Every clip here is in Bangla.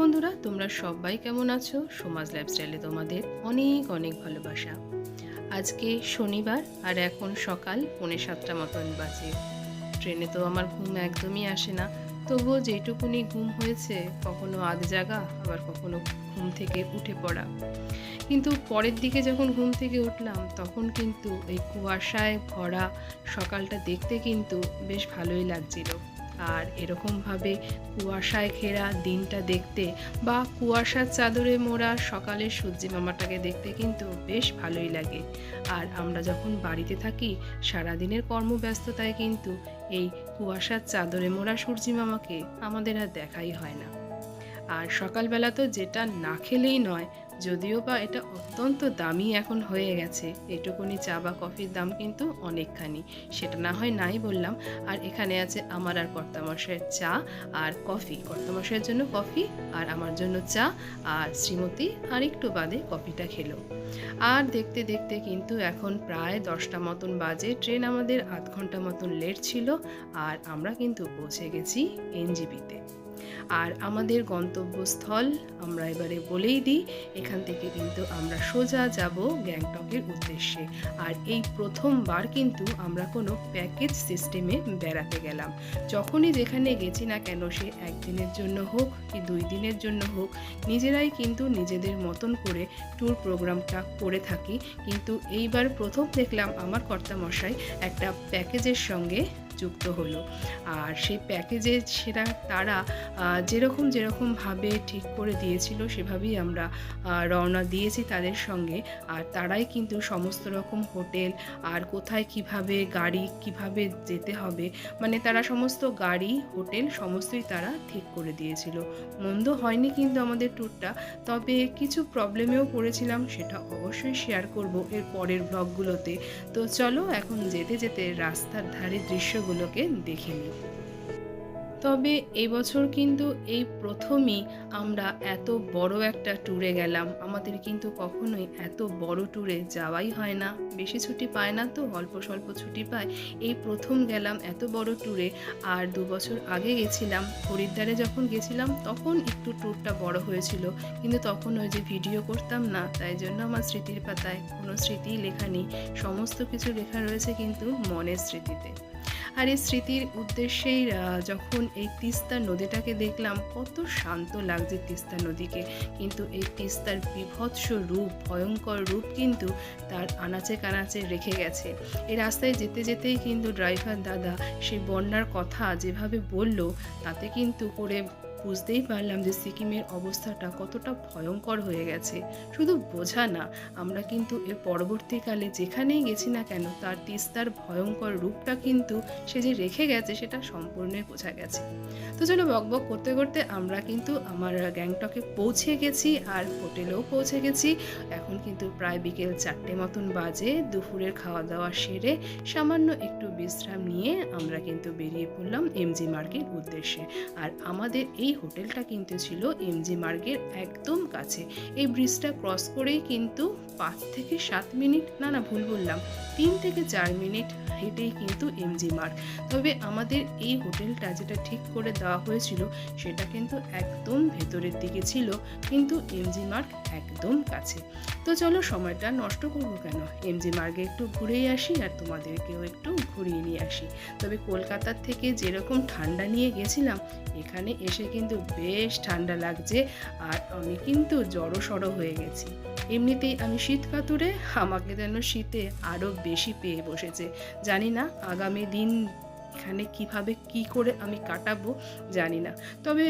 বন্ধুরা, তোমরা সবাই কেমন আছো? সমাজ লাইফস্টাইলে তোমাদের অনেক অনেক ভালোবাসা। আজকে শনিবার আর এখন সকাল পৌনে সাতটা মতন বাজে। ট্রেনে তো আমার ঘুম একদমই আসে না। তবুও যেটুকুনি ঘুম হয়েছে, কখনো আধ জাগা, আবার কখনো ঘুম থেকে উঠে পড়া। কিন্তু পরের দিকে যখন ঘুম থেকে উঠলাম, তখন কিন্তু এই কুয়াশায় ভরা সকালটা দেখতে কিন্তু বেশ ভালোই লাগছিল। আর এরকমভাবে কুয়াশায় ঘেরা দিনটা দেখতে বা কুয়াশার চাদরে মোড়া সকালের সূর্যি মামাটাকে দেখতে কিন্তু বেশ ভালোই লাগে। আর আমরা যখন বাড়িতে থাকি, সারাদিনের কর্মব্যস্ততায় কিন্তু এই কুয়াশার চাদরে মোড়া সূর্যি মামাকে আমাদের আর দেখাই হয় না। আর সকালবেলা তো যেটা না খেলেই নয়, যদিও বা এটা অত্যন্ত দামি এখন হয়ে গেছে। এটুকুনি চা বা কফির দাম কিন্তু অনেকখানি। সেটা না হয় নাই বললাম। আর এখানে আছে আমার আর কর্তামশাইয়ের চা আর কফি। কর্তামশাইয়ের জন্য কফি আর আমার জন্য চা আর শ্রীমতী আর একটু বাদে কফিটা খেলো। আর দেখতে দেখতে কিন্তু এখন প্রায় দশটা মতন বাজে। ট্রেন আমাদের আধ ঘণ্টা মতন লেট ছিল। আর আমরা কিন্তু পৌঁছে গেছি এনজিবিতে আর আমাদের গন্তব্যস্থল আমরা এবারে বলেই দিই, এখান থেকে কিন্তু আমরা সোজা যাব গ্যাংটকের উদ্দেশ্যে। আর এই প্রথমবার কিন্তু আমরা কোনো প্যাকেজ সিস্টেমে বেড়াতে গেলাম। যখনই যেখানে গেছি না কেন, সে একদিনের জন্য হোক কি দুই দিনের জন্য হোক, নিজেরাই কিন্তু নিজেদের মতন করে ট্যুর প্রোগ্রামটা করে থাকি। কিন্তু এইবার প্রথম দেখলাম আমার কর্তামশাই একটা প্যাকেজের সঙ্গে যুক্ত হলো। আর সেই প্যাকেজে সেটা তারা যেরকম যেরকমভাবে ঠিক করে দিয়েছিল সেভাবেই আমরা রওনা দিয়েছি তাদের সঙ্গে। আর তারাই কিন্তু সমস্ত রকম হোটেল আর কোথায় কীভাবে গাড়ি কীভাবে যেতে হবে মানে তারা সমস্ত গাড়ি, হোটেল সমস্তই তারা ঠিক করে দিয়েছিল। মন্দ হয়নি কিন্তু আমাদের ট্যুরটা, তবে কিছু প্রবলেমেও পড়েছিলাম সেটা অবশ্যই শেয়ার করব এর পরের ব্লগগুলোতে। তো চলো এখন যেতে যেতে রাস্তার ধারে দৃশ্যগুলোকে দেখে নিই। তবে এবছর কিন্তু এই প্রথমই আমরা এত বড় একটা ট্যুরে গেলাম। আমাদের কিন্তু কখনোই এত বড় ট্যুরে যাওয়াই হয় না। বেশি ছুটি পায় না তো, অল্প স্বল্প ছুটি পায়। এই প্রথম গেলাম এত বড় ট্যুরে আর দু বছর আগে গেছিলাম। হরিদ্বারে যখন গেছিলাম তখন একটু ট্যুরটা বড় হয়েছিল। কিন্তু তখন ওই যে ভিডিও করতাম না, তাই জন্য আমার স্মৃতির পাতায় কোনো স্মৃতিই লেখা নেই। সমস্ত কিছু লেখা রয়েছে কিন্তু মনের স্মৃতিতে। আর এই স্মৃতির উদ্দেশ্যেই যখন এই তিস্তা নদীটাকে দেখলাম, কত শান্ত লাগছে তিস্তা নদীকে। কিন্তু এই তিস্তার বিভৎস রূপ, ভয়ঙ্কর রূপ কিন্তু তার আনাচে কানাচে রেখে গেছে। এই রাস্তায় যেতে যেতেই কিন্তু ড্রাইভার দাদা সেই বন্যার কথা যেভাবে বলল, তাতে কিন্তু করে বুঝতেই পারলাম যে সিকিমের অবস্থাটা কতটা ভয়ঙ্কর হয়ে গেছে। শুধু বোঝা না, আমরা কিন্তু এর পরবর্তীকালে যেখানেই গেছি না কেন, তার তিস্তার ভয়ঙ্কর রূপটা কিন্তু সে যে রেখে গেছে সেটা সম্পূর্ণই বোঝা গেছে। তো চলো বকবক করতে করতে আমরা কিন্তু আমার গ্যাংটকে পৌঁছে গেছি আর হোটেলেও পৌঁছে গেছি। এখন কিন্তু প্রায় বিকেল চারটে মতন বাজে, দুপুরের খাওয়া দাওয়া সেরে সামান্য একটু বিশ্রাম নিয়ে আমরা কিন্তু বেরিয়ে পড়লাম এমজি মার্গের উদ্দেশ্যে। আর আমাদের এই হোটেলটা কিন্তু ছিল এমজি মার্গের একদম কাছে। এই ব্রিজটা ক্রস করেই কিন্তু পাঁচ থেকে সাত মিনিট, না না, ভুল বললাম, তিন থেকে চার মিনিট হেঁটেই কিন্তু এমজি মার্গ। তবে আমাদের এই হোটেলটা যেটা ঠিক করে দেওয়া হয়েছিল, সেটা কিন্তু একদম ভেতরের দিকে ছিল, কিন্তু এমজি মার্গ একদম কাছে। তো চলো সময়টা নষ্ট করব কেন? এমজি মার্গে একটু ঘুরেই আসি আর তোমাদেরকেও একটু ঘুরিয়ে নিয়ে আসি। তবে কলকাতার থেকে যেরকম ঠান্ডা নিয়ে গেছিলাম, এখানে এসে কিন্তু বেশ ঠান্ডা লাগছে আর আমি কিন্তু জড়ো সড়ো হয়ে গেছি। এমনিতেই আমি শীত কাতুরে আমাকে যেন শীতে আরও বেশি পেয়ে বসেছে। জানি না আগামী দিন এখানে কীভাবে কি করে আমি কাটাবো জানি না। তবে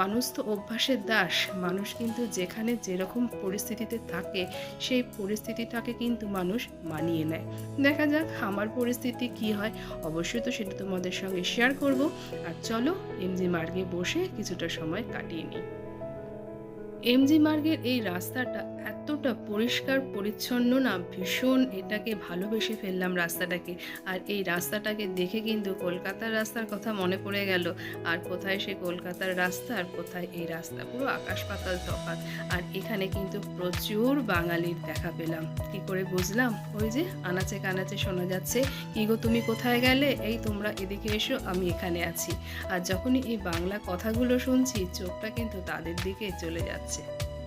মানুষ তো অভ্যাসের দাস। মানুষ কিন্তু যেখানে যেরকম পরিস্থিতিতে থাকে, সেই পরিস্থিতিটাকে কিন্তু মানুষ মানিয়ে নেয়। দেখা যাক আমার পরিস্থিতি কি হয়। অবশ্যই তো সেটা তোমাদের সঙ্গে শেয়ার করব। আর চলো, এমজি মার্গে বসে কিছুটা সময় কাটিয়ে নিই। এমজি মার্গের এই রাস্তাটা এতটা পরিষ্কার, পরিচ্ছন্ন না, ভীষণ এটাকে ভালোবেসে ফেললাম রাস্তাটাকে। আর এই রাস্তাটাকে দেখে কিন্তু কলকাতার রাস্তার কথা মনে পড়ে গেল। আর কোথায় সে কলকাতার রাস্তা আর কোথায় এই রাস্তা? পুরো আকাশ পাতাল তফাৎ। আর এখানে কিন্তু প্রচুর বাঙালির দেখা পেলাম। কি করে বুঝলাম? ওই যে আনাচে কানাচে শোনা যাচ্ছে, কি গো, তুমি কোথায় গেলে? এই তোমরা এদিকে এসো, আমি এখানে আছি। আর যখনই এই বাংলা কথাগুলো শুনছি, চোখটা কিন্তু তাদের দিকে চলে যাচ্ছে। 谢谢。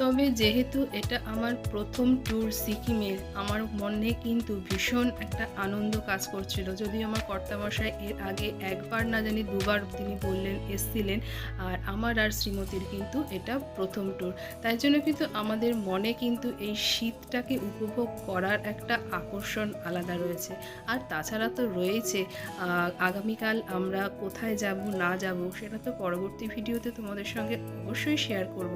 তবে যেহেতু এটা আমার প্রথম ট্যুর সিকিমের আমার মনে কিন্তু ভীষণ একটা আনন্দ কাজ করছিল। যদিও আমার কর্তামশাই এর আগে একবার না জানি দুবার তিনি বললেন, এসছিলেন আর আমার আর শ্রীমতীর কিন্তু এটা প্রথম ট্যুর তাই জন্য কিন্তু আমাদের মনে কিন্তু এই শীতটাকে উপভোগ করার একটা আকর্ষণ আলাদা রয়েছে। আর তাছাড়া তো রয়েছে আগামীকাল আমরা কোথায় যাব, না যাব, সেটা তো পরবর্তী ভিডিওতে তোমাদের সঙ্গে অবশ্যই শেয়ার করব।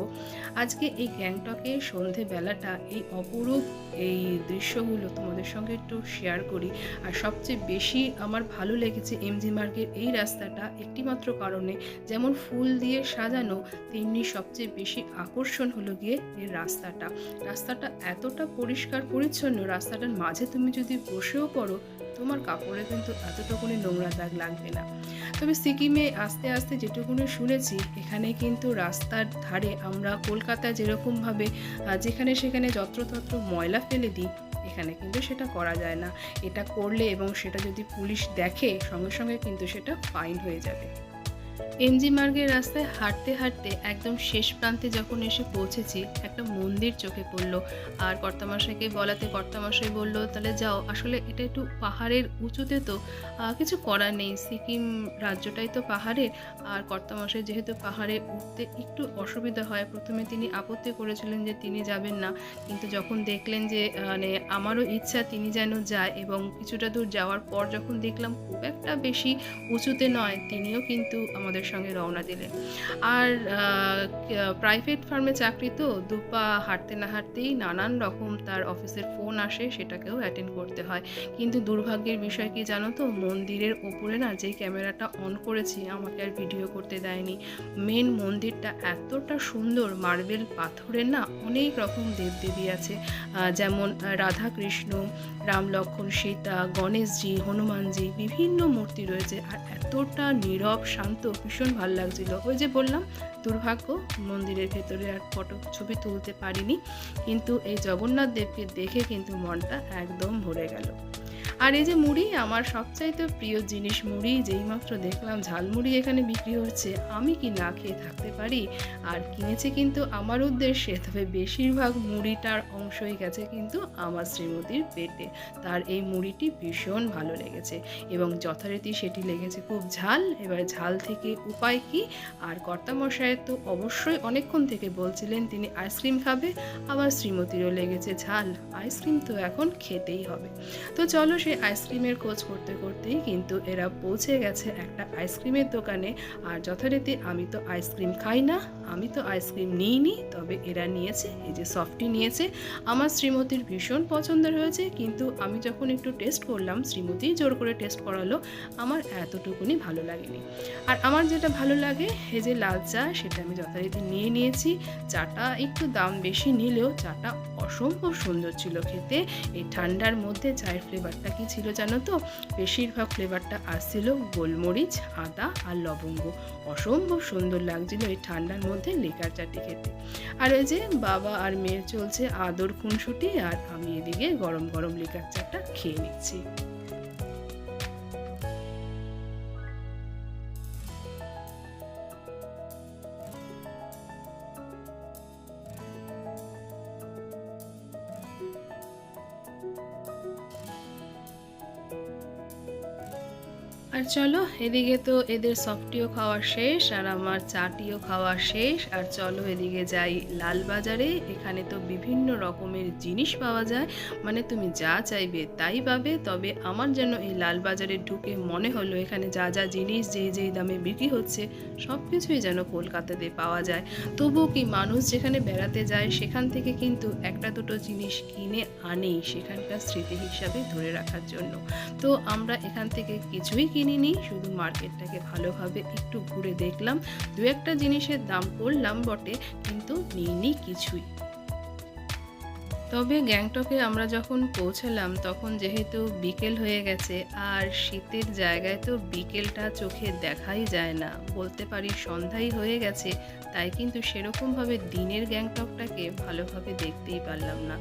আজকে এই গ্যাংটকের সন্ধেবেলাটা এই অপরূপ এই দৃশ্যগুলো তোমাদের সঙ্গে একটু শেয়ার করি। আর সবচেয়ে বেশি আমার ভালো লেগেছে এমজি মার্গের এই রাস্তাটা একটিমাত্র কারণে, যেমন ফুল দিয়ে সাজানো, তেমনি সবচেয়ে বেশি আকর্ষণ হলো গিয়ে এর রাস্তাটা। রাস্তাটা এতটা পরিষ্কার পরিচ্ছন্ন, রাস্তাটার মাঝে তুমি যদি বসেও পড়ো তোমার কাপড়ে কিন্তু এতটুকুনি নোংরা দাগ লাগবে না। তবে সিকিমে আস্তে আস্তে যেটুকুনি শুনেছি, এখানে কিন্তু রাস্তার ধারে আমরা কলকাতায় যেরকমভাবে যেখানে সেখানে যত্রতত্র ময়লা ফেলে দিই, এখানে কিন্তু সেটা করা যায় না। এটা করলে এবং সেটা যদি পুলিশ দেখে, সঙ্গে সঙ্গে কিন্তু সেটা ফাইন হয়ে যাবে। এমজি মার্গের রাস্তায় হাঁটতে হাঁটতে একদম শেষ প্রান্তে যখন এসে পৌঁছেছি, একটা মন্দির চোখে পড়ল। আর কর্তামশাইকে বলাতে কর্তামশাই বলল, তাহলে যাও। আসলে এটা একটু পাহাড়ের উঁচুতে তো কিছু করার নেই। সিকিম রাজ্যটাই তো পাহাড়ের। আর কর্তামশাই যেহেতু পাহাড়ে উঠতে একটু অসুবিধা হয়, প্রথমে তিনি আপত্তি করেছিলেন যে তিনি যাবেন না। কিন্তু যখন দেখলেন যে মানে আমারও ইচ্ছা তিনি যেন যায় এবং কিছুটা দূর যাওয়ার পর যখন দেখলাম খুব একটা বেশি উঁচুতে নয়, তিনিও কিন্তু আমাদের সঙ্গে রওনা দিলেন। আর প্রাইভেট ফার্মে চাকরি তো দুপা হাঁটতে না হাঁটতেই নানান রকম তার অফিসের ফোন আসে, সেটাকেও অ্যাটেন্ড করতে হয়। কিন্তু দুর্ভাগ্যের বিষয় কি জানো তো, মন্দিরের ওপরে না যেই ক্যামেরাটা অন করেছি, আমাকে আর ভিডিও করতে দেয়নি। মেন মন্দিরটা এতটা সুন্দর মার্বেল পাথরের না অনেক রকম দেবদেবী আছে। যেমন রাধা কৃষ্ণ রাম লক্ষ্মণ সীতা, গণেশজি, হনুমানজি, বিভিন্ন মূর্তি রয়েছে। আর এতটা নীরব, শান্ত ভীষণ ভালো লাগছিল। ওই যে বললাম, দুর্ভাগ্য, মন্দিরের ভেতরে আর ফটো, ছবি তুলতে পারিনি। কিন্তু এই জগন্নাথ দেবকে দেখে কিন্তু মনটা একদম ভরে গেল। আর এই যে মুড়ি, আমার সবচাইতে প্রিয় জিনিস মুড়ি যেইমাত্র দেখলাম ঝালমুড়ি এখানে বিক্রি হচ্ছে, আমি কি না খেয়ে থাকতে পারি? আর কিনেছে কিন্তু আমার উদ্দেশ্যে, তবে বেশিরভাগ মুড়িটার অংশই গেছে কিন্তু আমার শ্রীমতীর পেটে। তার এই মুড়িটি ভীষণ ভালো লেগেছে এবং যথারীতি সেটি লেগেছে খুব ঝাল। এবার ঝাল থেকে উপায় কি? আর কর্তামশায় তো অবশ্যই অনেকক্ষণ থেকে বলছিলেন, তিনি আইসক্রিম খাবে? আবার শ্রীমতীরও লেগেছে ঝাল। আইসক্রিম তো এখন খেতেই হবে। তো চলো সেই আইসক্রিমের খোঁজ করতে করতেই কিন্তু এরা পৌঁছে গেছে একটা আইসক্রিমের দোকানে। আর যথারীতি আমি তো আইসক্রিম খাই না। আমি তো আইসক্রিম নিইনি, তবে এরা নিয়েছে, এই যে সফটি নিয়েছে। আমার শ্রীমতীর ভীষণ পছন্দের হয়েছে, কিন্তু আমি যখন একটু টেস্ট করলাম, শ্রীমতী জোর করে টেস্ট করালো, আমার এতটুকুনি ভালো লাগেনি। আর আমার যেটা ভালো লাগে, এই যে লাল চা, সেটা আমি যথারীতি নিয়ে নিয়েছি। চাটা একটু দাম বেশি নিলেও চাটা অসম্ভব সুন্দর ছিল খেতে। এই ঠান্ডার মধ্যে চায়ের ফ্লেভারটা কি ছিল জানো তো? বেশিরভাগ ফ্লেভারটা আসছিল গোলমরিচ, আদা আর লবঙ্গ। অসম্ভব সুন্দর লাগছিল এই ঠান্ডার মধ্যে লিকার চাটি খেতে আর ওই যে বাবা আর মেয়ের চলছে আদর খুনসুটি আর আমি এদিকে গরম গরম লিকার চাটা খেয়ে নিচ্ছি। আর চলো, এদিকে তো এদের সফটিও খাওয়া শেষ আর আমার চাটিও খাওয়া শেষ। আর চলো এদিকে যাই লালবাজারে এখানে তো বিভিন্ন রকমের জিনিস পাওয়া যায়। মানে তুমি যা চাইবে তাই পাবে। তবে আমার যেন এই লালবাজারে ঢুকে মনে হলো, এখানে যা যা জিনিস যেই যেই দামে বিক্রি হচ্ছে সব কিছুই যেন কলকাতাতে পাওয়া যায়। তবুও কি মানুষ যেখানে বেড়াতে যায়, সেখান থেকে কিন্তু একটা দুটো জিনিস কিনে আনেই সেখানকার স্মৃতি হিসাবে ধরে রাখার জন্য। তো আমরা এখান থেকে কিছুই কিনে কিনিনি শুধু মার্কেটটাকে ভালোভাবে একটু ঘুরে দেখলাম। দু একটা জিনিসের দাম করলাম বটে, কিন্তু নিইনি কিছুই। তবে গ্যাংটকে আমরা যখন পৌঁছালাম, তখন যেহেতু বিকেল হয়ে গেছে, আর শীতের জায়গায় তো বিকেলটা চোখে দেখাই যায় না। বলতে পারি সন্ধ্যাই হয়ে গেছে, তাই কিন্তু সেরকমভাবে দিনের গ্যাংটকটাকে ভালোভাবে দেখতেই পারলাম না।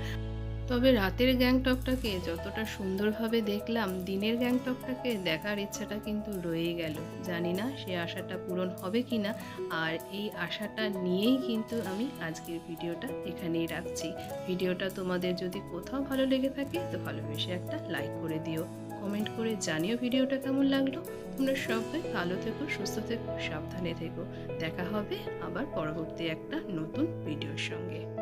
তবে রাতের গ্যাংটকটাকে যতটা সুন্দরভাবে দেখলাম, দিনের গ্যাংটকটাকে দেখার ইচ্ছাটা কিন্তু রয়ে গেল। জানি না সে আশাটা পূরণ হবে কি না আর এই আশাটা নিয়েই কিন্তু আমি আজকের ভিডিওটা এখানেই রাখছি। ভিডিওটা তোমাদের যদি কোথাও ভালো লেগে থাকে, তো ভালোবেসে একটা লাইক করে দিও। কমেন্ট করে জানিও ভিডিওটা কেমন লাগল। তোমরা সবাই ভালো থেকো, সুস্থ থেকো, সাবধানে থেকো। দেখা হবে আবার পরবর্তী একটা নতুন ভিডিওর সঙ্গে।